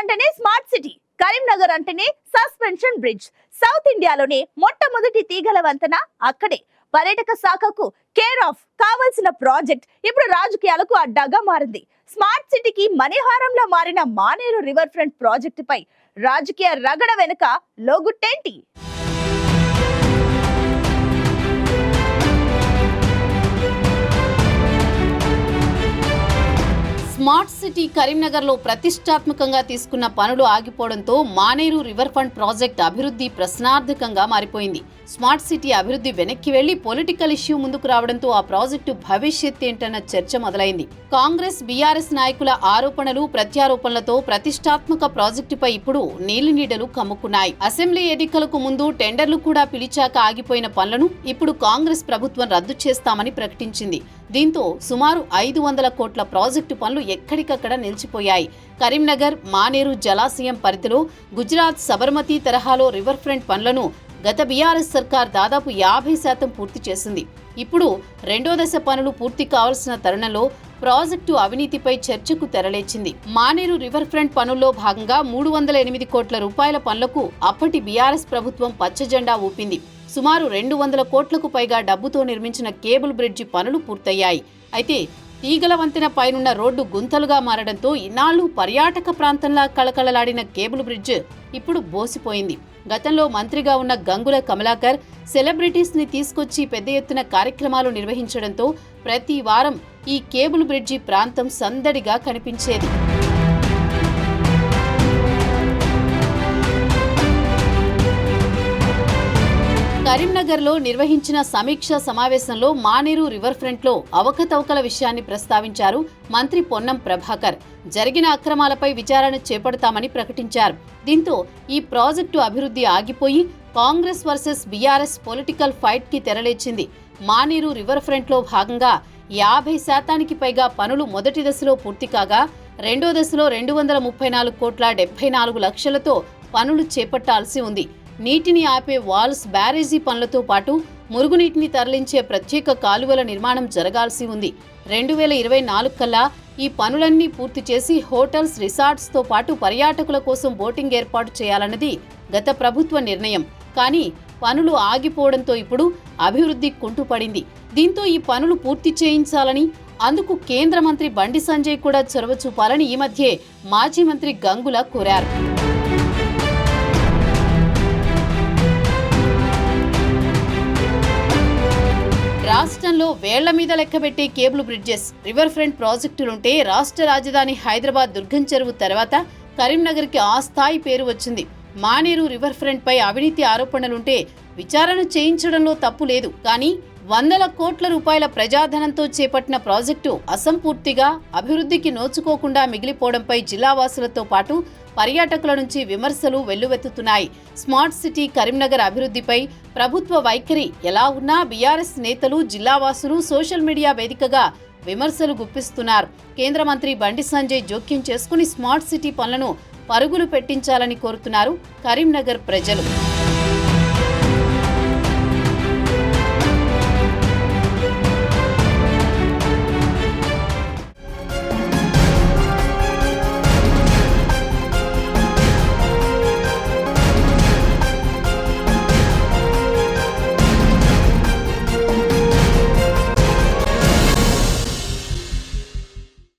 అంటేనే smart city Karimnagar అంటేనే suspension bridge. South ఇండియాలోనే మొట్టమొదటి తీగల వంతెన అక్కడే. పర్యాటక శాఖకు కేర్ ఆఫ్ కావాల్సిన ప్రాజెక్ట్ ఇప్పుడు రాజకీయాలకు అడ్డాగా మారింది. స్మార్ట్ సిటీకి మణిహారంలో మారిన మానేరు రివర్ ఫ్రంట్ ప్రాజెక్టుపై రాజకీయ రగడ వెనుక లోగుట్టేంటి? స్మార్ట్ సిటీ కరీంనగర్లో ప్రతిష్టాత్మకంగా తీసుకున్న పనులు ఆగిపోవడంతో మానేరు రివర్ ఫ్రంట్ ప్రాజెక్ట్ అభివృద్ధి ప్రశ్నార్థకంగా మారిపోయింది. స్మార్ట్ సిటీ అభివృద్ధి వెనక్కి వెళ్ళి పొలిటికల్ ఇష్యూ ముందుకు రావడంతో ఆ ప్రాజెక్టు భవిష్యత్ ఏంటన్న చర్చ మొదలైంది. కాంగ్రెస్ బీఆర్ఎస్ నాయకుల ఆరోపణలు ప్రత్యారోపణలతో ప్రతిష్టాత్మక ప్రాజెక్టుపై ఇప్పుడు నీలినీడలు కమ్ముకున్నాయి. అసెంబ్లీ ఎన్నికలకు ముందు టెండర్లు కూడా పిలిచాక ఆగిపోయిన పనులను ఇప్పుడు కాంగ్రెస్ ప్రభుత్వం రద్దు చేస్తామని ప్రకటించింది. దీంతో సుమారు ఐదు వందల కోట్ల ప్రాజెక్టు పనులు ఎక్కడికక్కడ నిలిచిపోయాయి. కరీంనగర్ మానేరు జలాశయం పరిధిలో గుజరాత్ సబర్మతి తరహాలో రివర్ ఫ్రంట్ పనులను గత బీఆర్ఎస్ సర్కార్ దాదాపు యాభై శాతం పూర్తి చేసింది. ఇప్పుడు రెండో దశ పనులు పూర్తి కావాల్సిన తరుణంలో ప్రాజెక్టు అవినీతిపై చర్చకు తెరలేచింది. మానేరు రివర్ ఫ్రంట్ పనుల్లో భాగంగా మూడు వందల ఎనిమిది కోట్ల రూపాయల పనులకు అప్పటి బీఆర్ఎస్ ప్రభుత్వం పచ్చజెండా ఊపింది. సుమారు రెండు వందల కోట్లకు పైగా డబ్బుతో నిర్మించిన కేబుల్ బ్రిడ్జి పనులు పూర్తయ్యాయి. అయితే తీగల వంతెన పైనున్న రోడ్డు గుంతలుగా మారడంతో ఇన్నాళ్ళు పర్యాటక ప్రాంతంలా కళకళలాడిన కేబుల్ బ్రిడ్జ్ ఇప్పుడు బోసిపోయింది. గతంలో మంత్రిగా ఉన్న గంగుల కమలాకర్ సెలబ్రిటీస్ని తీసుకొచ్చి పెద్ద ఎత్తున కార్యక్రమాలు నిర్వహించడంతో ప్రతి వారం ఈ కేబుల్ బ్రిడ్జి ప్రాంతం సందడిగా కనిపించేది. కరీంనగర్లో నిర్వహించిన సమీక్ష సమావేశంలో మానేరు రివర్ ఫ్రంట్లో అవకతవకల విషయాన్ని ప్రస్తావించారు మంత్రి పొన్నం ప్రభాకర్. జరిగిన అక్రమాలపై విచారణ చేపడతామని ప్రకటించారు. దీంతో ఈ ప్రాజెక్టు అభివృద్ధి ఆగిపోయి కాంగ్రెస్ వర్సెస్ బీఆర్ఎస్ పొలిటికల్ ఫైట్కి తెరలేచింది. మానేరు రివర్ ఫ్రంట్లో భాగంగా యాభై శాతానికి పైగా పనులు మొదటి దశలో పూర్తి కాగా రెండో దశలో రెండు వందల ముప్పై నాలుగు కోట్ల డెబ్బై నాలుగు లక్షలతో పనులు చేపట్టాల్సి ఉంది. నీటిని ఆపే వాల్స్ బ్యారేజీ పనులతో పాటు మురుగునీటిని తరలించే ప్రత్యేక కాలువల నిర్మాణం జరగాల్సి ఉంది. రెండు వేల ఇరవై నాలుగు కల్లా ఈ పనులన్నీ పూర్తి చేసి హోటల్స్ రిసార్ట్స్తో పాటు పర్యాటకుల కోసం బోటింగ్ ఏర్పాటు చేయాలన్నది గత ప్రభుత్వ నిర్ణయం. కానీ పనులు ఆగిపోవడంతో ఇప్పుడు అభివృద్ధి కుంటుపడింది. దీంతో ఈ పనులు పూర్తి చేయించాలని అందుకు కేంద్ర మంత్రి బండి సంజయ్ కూడా చొరవ చూపాలని ఈ మధ్యే మాజీ మంత్రి గంగుల కోరారు. రాష్ట్రంలో వేళ్ళ మీద లెక్కబెట్టే కేబుల్ బ్రిడ్జెస్ రివర్ ఫ్రంట్ ప్రాజెక్టులుంటే రాష్ట్ర రాజధాని హైదరాబాద్ దుర్గం చెరువు తర్వాత కరీంనగర్కి ఆ స్థాయి పేరు వచ్చింది. మానేరు రివర్ ఫ్రంట్ పై అవినీతి ఆరోపణలుంటే విచారణ చేయించడంలో తప్పు లేదు. కానీ వందల కోట్ల రూపాయల ప్రజాధనంతో చేపట్టిన ప్రాజెక్టు అసంపూర్తిగా అభివృద్ధికి నోచుకోకుండా మిగిలిపోవడంపై జిల్లావాసులతో పాటు పర్యాటకుల నుంచి విమర్శలు వెల్లువెత్తుతున్నాయి. స్మార్ట్ సిటీ కరీంనగర్ అభివృద్ధిపై ప్రభుత్వ వైఖరి ఎలా ఉన్నా బీఆర్ఎస్ నేతలు జిల్లావాసులు సోషల్ మీడియా వేదికగా విమర్శలు గుప్పిస్తున్నారు. కేంద్ర మంత్రి బండి సంజయ్ జోక్యం చేసుకుని స్మార్ట్ సిటీ పనులను పరుగులు పెట్టించాలని కోరుతున్నారు కరీంనగర్ ప్రజలు.